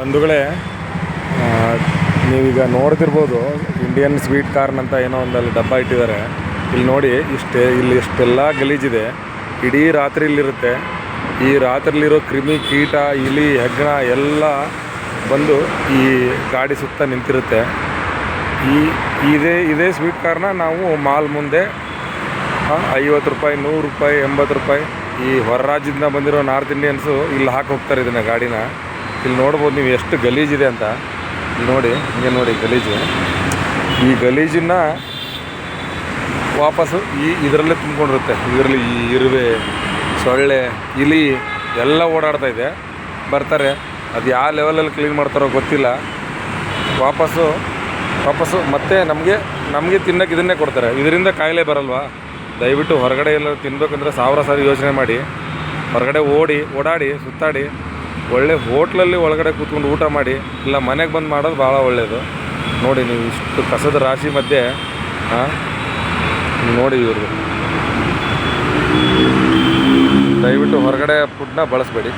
ಬಂಧುಗಳೇ ನೀವೀಗ ನೋಡ್ತಿರ್ಬೋದು ಇಂಡಿಯನ್ ಸ್ವೀಟ್ ಕಾರ್ನ್ ಅಂತ ಏನೋ ಒಂದಲ್ಲಿ ಡಬ್ಬ ಇಟ್ಟಿದ್ದಾರೆ. ಇಲ್ಲಿ ನೋಡಿ, ಇಷ್ಟೇ, ಇಲ್ಲಿ ಇಷ್ಟೆಲ್ಲ ಗಲೀಜಿದೆ ಇಡೀ ರಾತ್ರಿ ಇಲ್ಲಿರುತ್ತೆ ಈ ರಾತ್ರಿಲಿರೋ ಕ್ರಿಮಿ ಕೀಟ, ಇಲಿ, ಹೆಗ್ಗಣ ಎಲ್ಲ ಬಂದು ಈ ಗಾಡಿ ಸುತ್ತ ನಿಂತಿರುತ್ತೆ. ಈ, ಇದೇ ಇದೇ ಸ್ವೀಟ್ ಕಾರ್ನ ನಾವು ಮಾಲ್ ಮುಂದೆ ಐವತ್ತು ರೂಪಾಯಿ, ನೂರು ರೂಪಾಯಿ, ಎಂಬತ್ತು ರೂಪಾಯಿ ಈ ಹೊರ ರಾಜ್ಯದಿಂದ ಬಂದಿರೋ ನಾರ್ತ್ ಇಂಡಿಯನ್ಸು ಇಲ್ಲಿ ಹಾಕಿ ಹೋಗ್ತಾರೆ ಇದನ್ನು ಗಾಡಿನ. ಇಲ್ಲಿ ನೋಡ್ಬೋದು ನೀವು ಎಷ್ಟು ಗಲೀಜಿದೆ ಅಂತ. ಇಲ್ಲಿ ನೋಡಿ, ಹಿಂಗೆ ನೋಡಿ ಗಲೀಜು. ಈ ಗಲೀಜನ್ನ ವಾಪಸ್ಸು ಈ ಇದರಲ್ಲೇ ತುಂಬಿಕೊಂಡಿರುತ್ತೆ. ಇದರಲ್ಲಿ ಈ ಇರುವೆ, ಸೊಳ್ಳೆ, ಇಲಿ ಎಲ್ಲ ಓಡಾಡ್ತಾ ಇದೆ. ಬರ್ತಾರೆ. ಅದು ಯಾವ ಲೆವೆಲಲ್ಲಿ ಕ್ಲೀನ್ ಮಾಡ್ತಾರೋ ಗೊತ್ತಿಲ್ಲ. ವಾಪಸ್ಸು ವಾಪಸ್ಸು ಮತ್ತೆ ನಮಗೆ ನಮಗೆ ತಿನ್ನಕ್ಕೆ ಇದನ್ನೇ ಕೊಡ್ತಾರೆ. ಇದರಿಂದ ಕಾಯಿಲೆ ಬರಲ್ವಾ? ದಯವಿಟ್ಟು ಹೊರಗಡೆ ಎಲ್ಲ ತಿನ್ಬೇಕಂದ್ರೆ ಸಾವಿರ ಸಾರಿ ಯೋಚನೆ ಮಾಡಿ. ಹೊರಗಡೆ ಓಡಿ, ಓಡಾಡಿ, ಸುತ್ತಾಡಿ. ಒಳ್ಳೆ ಹೋಟ್ಲಲ್ಲಿ ಒಳಗಡೆ ಕೂತ್ಕೊಂಡು ಊಟ ಮಾಡಿ, ಇಲ್ಲ ಮನೆಗೆ ಬಂದು ಮಾಡೋದು ಭಾಳ ಒಳ್ಳೆಯದು ನೋಡಿ ನೀವು ಇಷ್ಟು ಕಸದ ರಾಶಿ ಮಧ್ಯೆ ಹಾಂ ನೋಡಿ ಇವ್ರದ್ದು ದಯವಿಟ್ಟು ಹೊರಗಡೆ ಫುಡ್ನ ಬಳಸಬೇಡಿ.